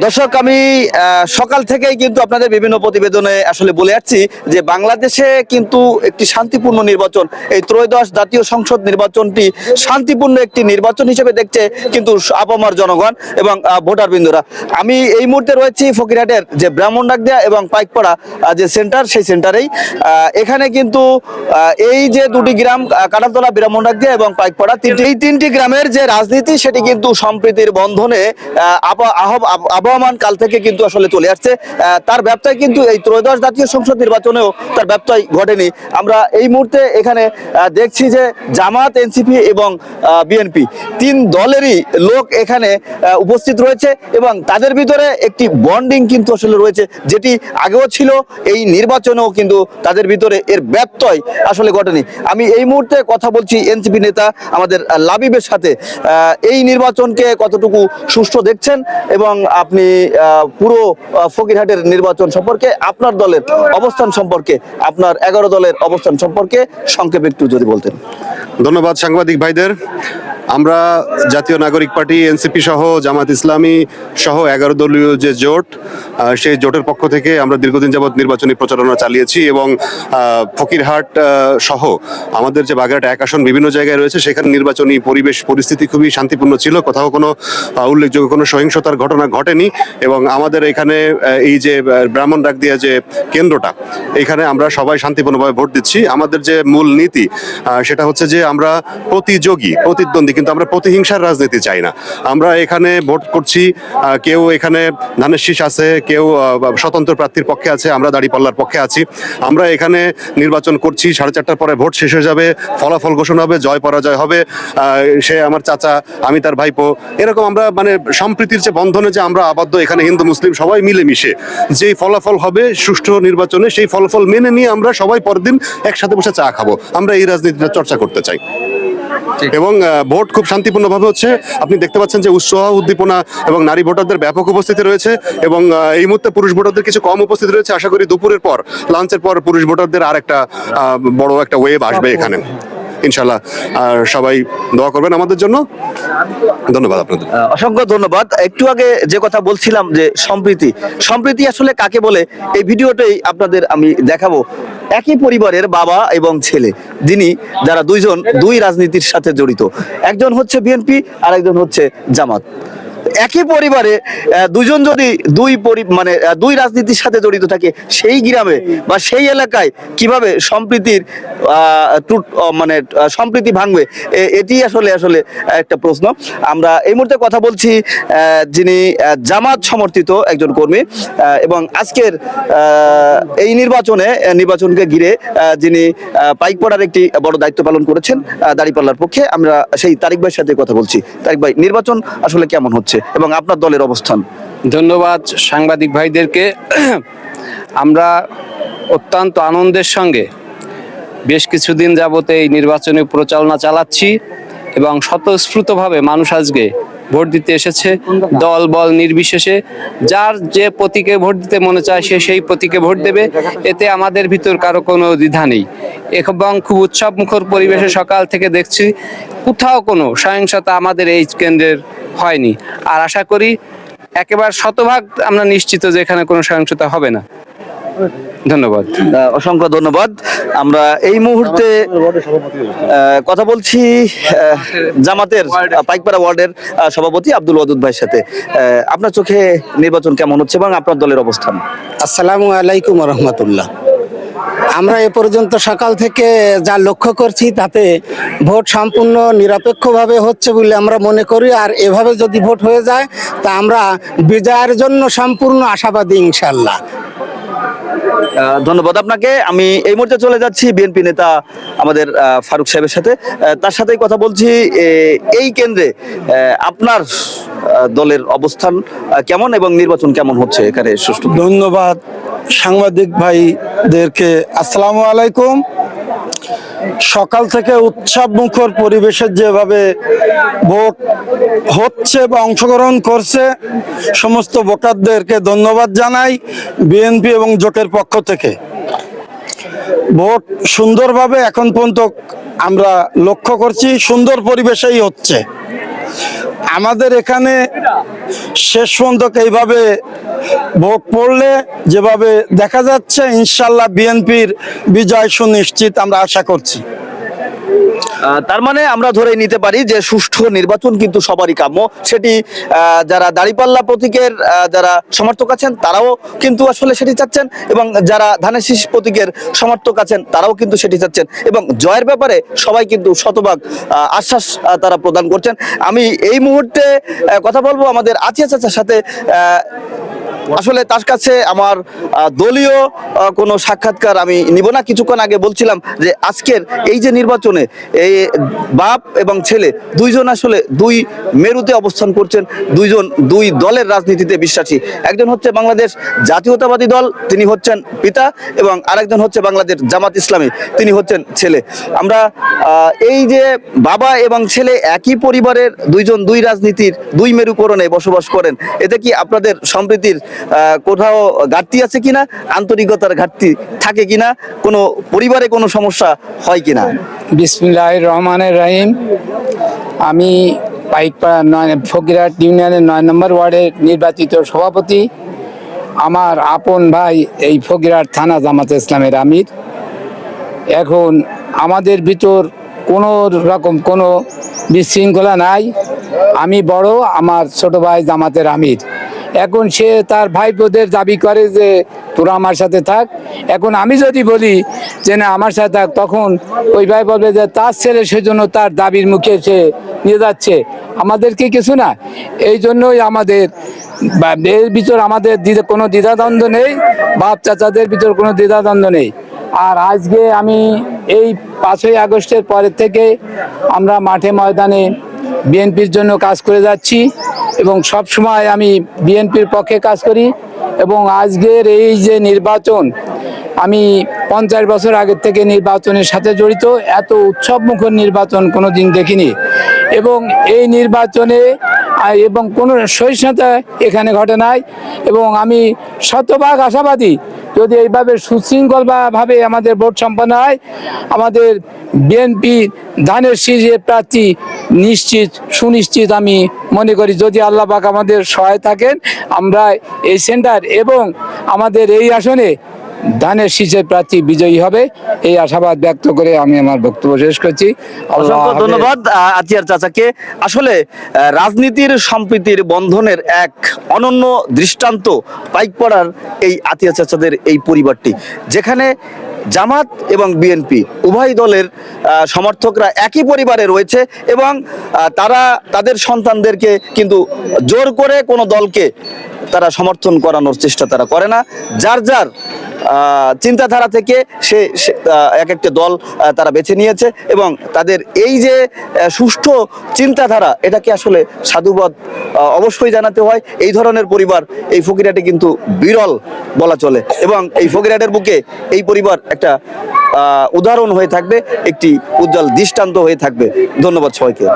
দর্শক আমি সকাল থেকেই কিন্তু আপনাদের বিভিন্ন প্রতিবেদনে আসলে বলে যাচ্ছি যে বাংলাদেশে কিন্তু একটি শান্তিপূর্ণ নির্বাচন এই ত্রয়োদশ জাতীয় সংসদ নির্বাচনটি শান্তিপূর্ণ একটি নির্বাচন হিসেবে দেখছে কিন্তু আপামার জনগণ এবং আহ, ভোটার বিন্দুরা আমি এই মুহূর্তে রয়েছি ফকিরহাটের যে ব্রাহ্মণডাকদিয়া এবং পাইকপাড়া যে সেন্টার সেই সেন্টারেই। এখানে কিন্তু এই যে দুটি গ্রাম কাটাতলা ব্রাহ্মণডাকদিয়া এবং পাইকপাড়া তিনটি এই তিনটি গ্রামের যে রাজনীতি সেটি কিন্তু সম্প্রীতির বন্ধনে আব- আবহমান কাল থেকে কিন্তু আসলে চলে আসছে। তার ব্যবসায় কিন্তু এই ত্রয়োদশ জাতীয় সংসদ নির্বাচনেও তার ব্যবসায় ঘটেনি। আমরা এই মুহূর্তে এখানে দেখছি যে জামাত, এনসিপি এবং বিএনপি তিন দলেরই লোক এখানে উপস্থিত রয়েছে এবং তাদের ভিতরে একটি বন্ডিং কিন্তু আসলে রয়েছে, যেটি আগেও ছিল, এই নির্বাচনেও কিন্তু তাদের ভিতরে এর ব্যত্যয় আসলে ঘটেনি। আমি এই মুহূর্তে কথা বলছি এনসিপি নেতা আমাদের লাবিবের সাথে। এই নির্বাচনকে কতটুকু সুষ্ঠু দেখছেন? এবং আপনি পুরো ফকিরহাটের নির্বাচন সম্পর্কে, আপনার দলের অবস্থান সম্পর্কে, আপনার এগারো দলের অবস্থান সম্পর্কে সংক্ষেপে একটু যদি বলতেন। ধন্যবাদ সাংবাদিক ভাইদের। আমরা জাতীয় নাগরিক পার্টি, এনসিপি সহ জামাত ইসলামী সহ এগারো দলীয় যে জোট সেই জোটের পক্ষ থেকে আমরা দীর্ঘদিন যাবৎ নির্বাচনী প্রচারণা চালিয়েছি এবং ফকিরহাট সহ আমাদের যে বাগেরহাট এক আসন বিভিন্ন জায়গায় রয়েছে, সেখানে নির্বাচনী পরিবেশ পরিস্থিতি খুবই শান্তিপূর্ণ ছিল। কোথাও কোনো উল্লেখযোগ্য কোনো সহিংসতার ঘটনা ঘটেনি এবং আমাদের এখানে এই যে ব্রাহ্মণ ডাক দিয়া যে কেন্দ্রটা, এখানে আমরা সবাই শান্তিপূর্ণভাবে ভোট দিচ্ছি। আমাদের যে মূল নীতি সেটা হচ্ছে যে আমরা প্রতিযোগী, প্রতিদ্বন্দ্বী কিন্তু আমরা প্রতিহিংসার রাজনীতি চাই না। আমরা এখানে ভোট করছি কেউ এখানে ধানের শীষ আছে, কেউ স্বতন্ত্র প্রার্থীর পক্ষে আছে, আমরা দাঁড়িপাল্লার পক্ষে আছি। আমরা এখানে নির্বাচন করছি, সাড়ে চারটার পরে ভোট শেষ হয়ে যাবে, ফলাফল ঘোষণা হবে, জয় পরাজয় হবে সে আমার চাচা, আমি তার ভাইপো। এরকম আমরা মানে সম্প্রীতির যে বন্ধনে যে আমরা আবদ্ধ, এখানে হিন্দু, মুসলিম সবাই মিলেমিশে। যেই ফলাফল হবে সুষ্ঠু নির্বাচনে, সেই ফলাফল মেনে নিয়ে আমরা সবাই পরের দিন একসাথে বসে চা খাব। আমরা এই রাজনীতিটা চর্চা করতে চাই। এবং ভোট খুব শান্তিপূর্ণভাবে হচ্ছে। আপনি দেখতে পাচ্ছেন যে উৎসাহ উদ্দীপনা এবং নারী ভোটারদের ব্যাপক উপস্থিতি রয়েছে এবং এই মুহূর্তে পুরুষ ভোটারদের কিছু কম উপস্থিতি রয়েছে। আশা করি দুপুরের পর লাঞ্চের পর পুরুষ ভোটারদের আর একটা আহ, বড় একটা ওয়েভ আসবে এখানে। ইনশাল্লাহ আর সবাই দোয়া করবেন আমাদের জন্য। ধন্যবাদ আপনাদের। অসংখ্য ধন্যবাদ। একটু আগে যে কথা বলছিলাম যে সম্প্রীতি সম্প্রীতি আসলে কাকে বলে, এই ভিডিওটাই আপনাদের আমি দেখাবো। একই পরিবারের বাবা এবং ছেলে, যিনি যারা দুইজন দুই রাজনীতির সাথে জড়িত। একজন হচ্ছে বিএনপি আর একজন হচ্ছে জামাত। একই পরিবারে দুজন যদি দুই মানে দুই রাজনীতির সাথে জড়িত থাকে সেই গ্রামে বা সেই এলাকায় কীভাবে সম্প্রীতির মানে সম্প্রীতি ভাঙবে এটি আসলে আসলে একটা প্রশ্ন। আমরা এই মুহূর্তে কথা বলছি যিনি জামাত সমর্থিত একজন কর্মী এবং আজকের এই নির্বাচনে নির্বাচনকে ঘিরে যিনি আহ, পাইকপাড়ার একটি বড় দায়িত্ব পালন করেছেন দাঁড়িপাল্লার পক্ষে আমরা সেই তারিক ভাইয়ের সাথে কথা বলছি। তারিক ভাই নির্বাচন আসলে কেমন হচ্ছে? এবং আপনার দলের অবস্থান। ধন্যবাদ সাংবাদিক ভাইদেরকে। আমরা অত্যন্ত আনন্দের সঙ্গে বেশ কিছুদিন যাবত এই নির্বাচনী প্রচারণা চালাচ্ছি এবং স্বতঃস্ফূর্তভাবে মানুষ আজকে ভোট দিতে এসেছে। দল, বল নির্বিশেষে যার যে প্রতীকে ভোট দিতে মনে চায় সে সেই প্রতীকে ভোট দেবে। এতে আমাদের ভিতর কারও কোনো দ্বিধা নেই। এবং খুব উৎসব মুখর পরিবেশে সকাল থেকে দেখছি কোথাও কোনো সহিংসতা আমাদের এই কেন্দ্রের হয়নি। আর আশা করি একেবারে শতভাগ আমরা নিশ্চিত যে এখানে কোনো সহিংসতা হবে না। ধন্যবাদ। আহ, অসংখ্য ধন্যবাদ। আমরা এই মুহূর্তে আহ, কথা বলছি আহ, জামাতের পাইকপাড়া ওয়ার্ডের সভাপতি আব্দুল ওয়াদুদ ভাইয়ের সাথে। আহ, আপনার চোখে নির্বাচন কেমন হচ্ছে এবং আপনার দলের অবস্থান? আসসালামু আলাইকুম রহমতুল্লাহ। আমরা এ পর্যন্ত সকাল থেকে যা লক্ষ্য করছি তাতে ভোট সম্পূর্ণ নিরপেক্ষভাবে হচ্ছে বলে আমরা মনে করি। আর এভাবে যদি ভোট হয়ে যায়, তা আমরা বিজয়ের জন্য সম্পূর্ণ আশাবাদী ইনশাল্লাহ। ধন্যবাদ আপনাকে। আমি এই মুহূর্তে চলে যাচ্ছি বিএনপি নেতা আমাদের ফারুক সাহেবের সাথে। তার সাথেই কথা বলছি এই কেন্দ্রে আপনার দলের অবস্থান কেমন এবং নির্বাচন কেমন হচ্ছে এখানে সুষ্ঠু ধন্যবাদ সাংবাদিক ভাইদেরকে। আসসালামু আলাইকুম। সকাল থেকে উৎসব মুখর পরিবেশের যেভাবে ভোট হচ্ছে বা অংশগ্রহণ করছে, সমস্ত ভোটারদেরকে ধন্যবাদ জানাই বিএনপি এবং জোটের পক্ষ থেকে। ভোট সুন্দরভাবে এখন পর্যন্ত আমরা লক্ষ্য করছি, সুন্দর পরিবেশেই হচ্ছে। আমাদের এখানে শেষ পর্যন্ত এইভাবে ভোগ পড়লে যেভাবে দেখা যাচ্ছে, ইনশাল্লাহ বিএনপির বিজয় সুনিশ্চিত আমরা আশা করছি। তার মানে আমরা ধরে নিতে পারি যে সুষ্ঠু নির্বাচন কিন্তু সবারই কাম্য। সেটি যারা দাঁড়িপাল্লা প্রতীকের যারা সমর্থক আছেন, তারাও কিন্তু আসলে সেটি চাচ্ছেন এবং যারা ধানের শীষ প্রতীকের সমর্থক আছেন, তারাও কিন্তু সেটি চাচ্ছেন এবং জয়ের ব্যাপারে সবাই কিন্তু শতভাগ আশ্বাস তারা প্রদান করছেন। আমি এই মুহূর্তে কথা বলব আমাদের আতিয়া চাচার সাথে আসলে তার কাছে আমার দলীয় কোনো সাক্ষাৎকার আমি নিব না। কিছুক্ষণ আগে বলছিলাম যে আজকের এই যে নির্বাচনে এই বাপ এবং ছেলে দুইজন আসলে দুই মেরুতে অবস্থান করছেন, দুইজন দুই দলের রাজনীতিতে বিশ্বাসী। একজন হচ্ছে বাংলাদেশ জাতীয়তাবাদী দল, তিনি হচ্ছেন পিতা এবং আরেকজন হচ্ছে বাংলাদেশ জামাত ইসলামী, তিনি হচ্ছেন ছেলে। আমরা এই যে বাবা এবং ছেলে একই পরিবারের দুইজন দুই রাজনীতির দুই মেরুকরণে বসবাস করেন, এতে কি আপনাদের সম্প্রীতির কোথাও ঘাটতি আছে কিনা? আন্তরিকতার ঘাটতি থাকে কিনা? কোনো পরিবারে কোনো সমস্যা হয় কিনা? বিসমিল্লাহ রহমানের রহিম। আমি পাইকপাড়া নয়, ফকিরহাট ইউনিয়নের নয় নম্বর ওয়ার্ডের নির্বাচিত সভাপতি। আমার আপন ভাই এই ফকিরহাট থানা জামাতে ইসলামের আমির। এখন আমাদের ভিতর কোনো রকম কোনো বিশৃঙ্খলা নাই। আমি বড়, আমার ছোট ভাই জামাতের আমির। এখন সে তার ভাইপোদের দাবি করে যে, তোরা আমার সাথে থাক। এখন আমি যদি বলি যে, না, আমার সাথে থাক, তখন ওই ভাই বলবে যে, তার ছেলে সেজন্য তার দাবির মুখে সে নিয়ে যাচ্ছে। আমাদেরকে কিছু না? এই জন্যই আমাদের এর ভিতর আমাদের কোনো দ্বিধাদ্বন্দ্ব নেই, বাপ চাচাদের ভিতর কোনো দ্বিধাদ্বন্দ্ব নেই। আর আজকে আমি এই পাঁচই আগস্টের পরের থেকে আমরা মাঠে ময়দানে বিএনপির জন্য কাজ করে যাচ্ছি। এবং সব সময় আমি বিএনপির পক্ষে কাজ করি এবং আজকের এই যে নির্বাচন, আমি পঞ্চাশ বছর আগের থেকে নির্বাচনের সাথে জড়িত, এত উৎসব মুখর নির্বাচন কোনো দিন দেখিনি এবং এই নির্বাচনে এবং কোনো সহিষ্ণুতা এখানে ঘটে নাই এবং আমি শতভাগ আশাবাদী যদি এইভাবে সুশৃঙ্খলভাবে আমাদের ভোট সম্পন্ন হয়, আমাদের বিএনপি ধানের শীর্ষে প্রার্থী নিশ্চিত সুনিশ্চিত আমি মনে করি যদি আল্লাহ পাক আমাদের সহায় থাকেন আমরা এই সেন্টার এবং আমাদের এই আসনে ধানের শীষের প্রার্থী বিজয়ী হবে। এই আশাবাদ ব্যক্ত করে আমি আমার বক্তব্য শেষ করছি। অসংখ্য ধন্যবাদ আতিয়ার চাচাকে। আসলে রাজনীতির সম্প্রীতির বন্ধনের এক অনন্য দৃষ্টান্ত পাইক পড়ার এই আতিয়া চাচাদের এই পরিবারটি। যেখানে জামাত এবং বিএনপি। উভয় দলের সমর্থকরা একই পরিবারে রয়েছে এবং তারা তাদের সন্তানদেরকে কিন্তু জোর করে কোনো দলকে তারা সমর্থন করানোর চেষ্টা তারা করে না। যার যার চিন্তাধারা থেকে সে এক একটা দল তারা বেছে নিয়েছে এবং তাদের এই যে সুষ্ঠু চিন্তাধারা এটাকে আসলে সাধুবাদ অবশ্যই জানাতে হয়। এই ধরনের পরিবার এই ফকিরাটে কিন্তু বিরল বলা চলে এবং এই ফকিরাটের বুকে এই পরিবার একটা উদাহরণ হয়ে থাকবে, একটি উজ্জ্বল দৃষ্টান্ত হয়ে থাকবে। ধন্যবাদ সবাইকে।